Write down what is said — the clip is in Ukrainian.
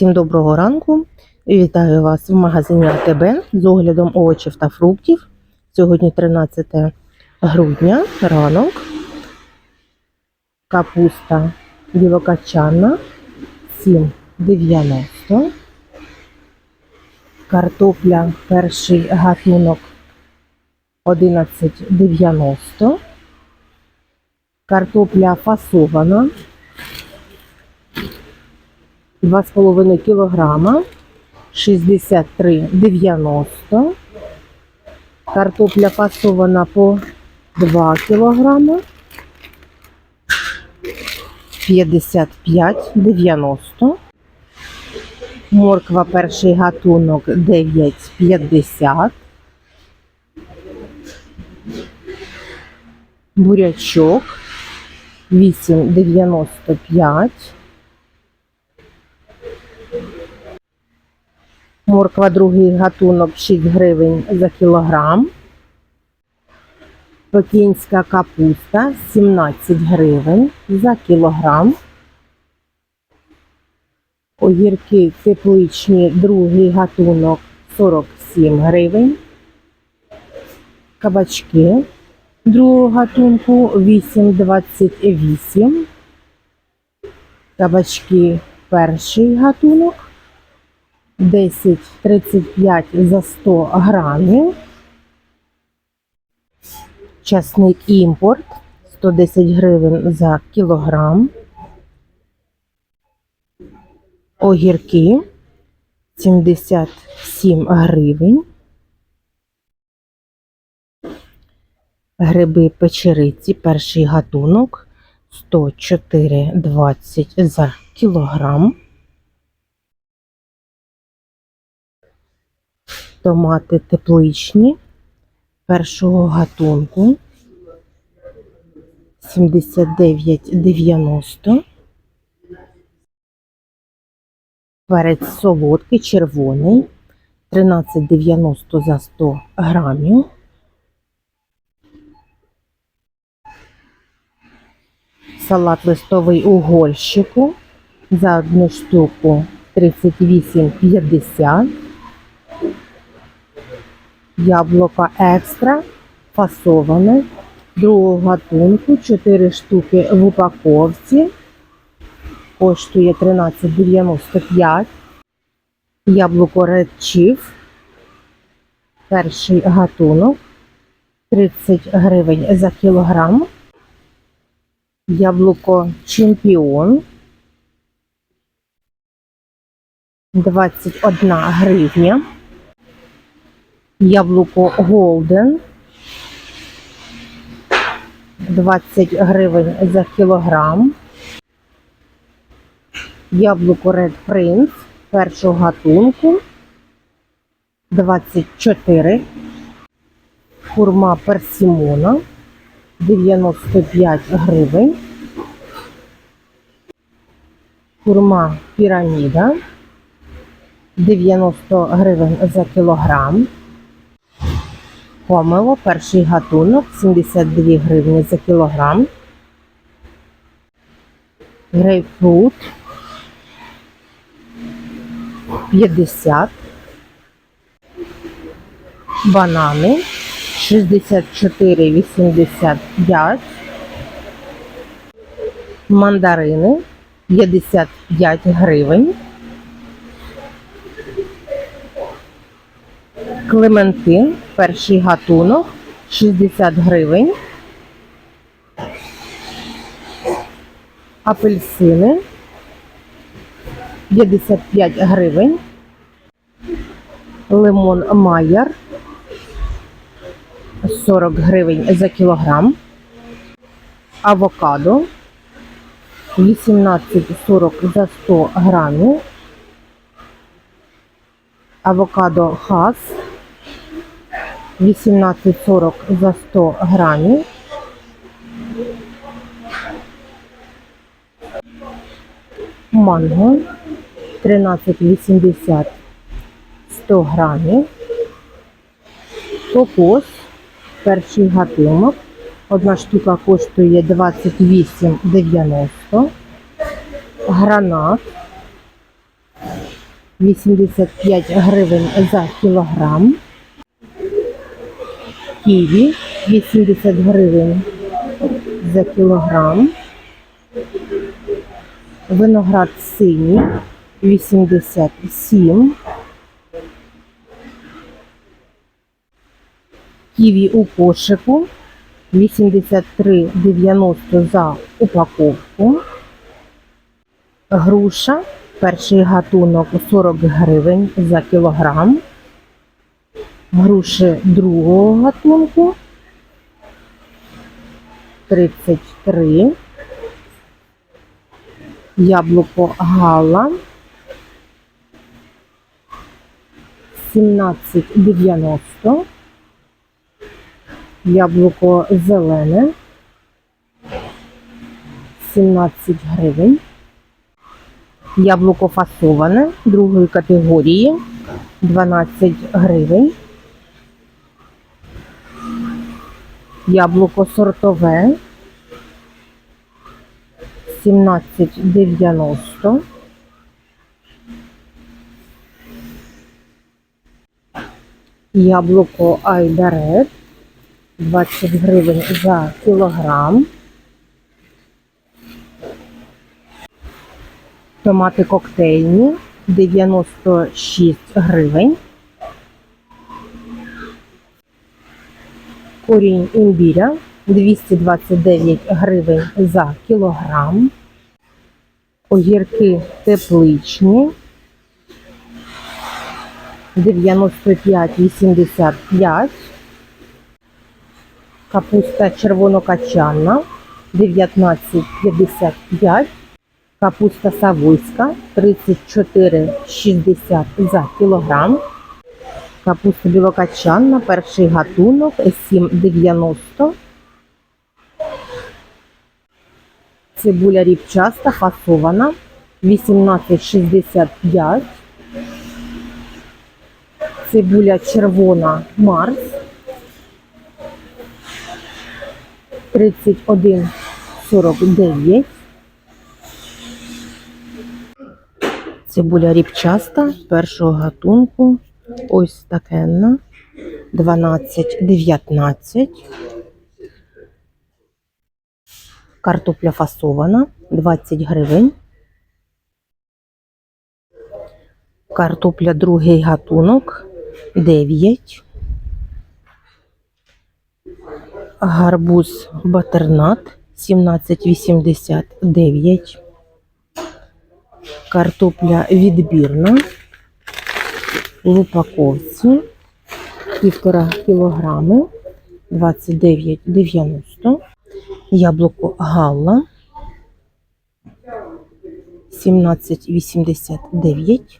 Всім доброго ранку. Вітаю вас в магазині АТБ з оглядом овочів та фруктів. Сьогодні 13 грудня, ранок. Капуста білокачана 7,90. Картопля перший гатунок 11,90. Картопля фасована 2,5 кілограма 63,90. Картопля фасована по 2 кілограма 55,90. Морква перший гатунок 9,50. Бурячок 8,95. Морква другий гатунок 6 гривень за кілограм. Пекінська капуста 17 гривень за кілограм. Огірки тепличні другий гатунок 47 гривень. Кабачки другого гатунку 8,28. Кабачки перший гатунок 10,35 за 100 грамів. Часник імпорт 110 гривень за кілограм. Огірки 77 гривень. Гриби печериці, перший гатунок 104,20 за кілограм. Томати тепличні першого гатунку 79,90. Перець солодкий, червоний 13,90 за 100 грамів. Салат листовий у гольщику за одну штуку 38,50. Яблуко екстра фасоване другого гатунку 4 штуки в упаковці. Коштує 13,95. Яблуко Chief. Перший гатунок 30 гривень за кілограм. Яблуко Чемпіон 21 гривня. Яблуко Golden 20 гривень за кілограм. Яблуко Red Prince першого гатунку 24. Хурма персимона 95 гривень. Хурма піраміда 90 гривень за кілограм. Помило, перший гатунок 72 гривні за кілограм. Грейпфрут 50. Банани 64,85. Мандарини 55 гривень. Клементин, перший гатунок 60 гривень. Апельсини 55 гривень. Лимон Майер 40 гривень за кілограм. Авокадо 18,40 за 100 грамів. Авокадо Хас 18,40 за 100 грамів. Манго 13,80 100 грамів. Кокос перший гатунок. Одна штука коштує 28,90. Гранат 85 гривень за кілограм. Ківі 80 гривень за кілограм. Виноград синій 87. Ківі у кошику 83,90 за упаковку. Груша, перший гатунок 40 гривень за кілограм. Груші другого гатунку 33. Яблуко гала 17,90. Яблуко зелене 17 гривень. Яблуко фасоване другої категорії 12 гривень. Яблуко сортове 17,90. Яблуко Айдарет 20 гривень за кілограм. Томати коктейльні 96 гривень. Корінь імбіря 229 гривень за кілограм. Огірки тепличні 95,85. Капуста червонокачанна 19,55. Капуста савойська 34,60 за кілограм. Капуста білокачанна, перший гатунок 7,90. Цибуля ріпчаста фасована 18,65. Цибуля червона Марс 31,49. Цибуля ріпчаста першого гатунку. Ось такенна. 12,19. Картопля фасована 20 гривень. Картопля другий гатунок 9. Гарбуз батернат 17,89. Картопля відбірна в упаковці півтора кілограми 29,90. Яблуко Галла 17,89.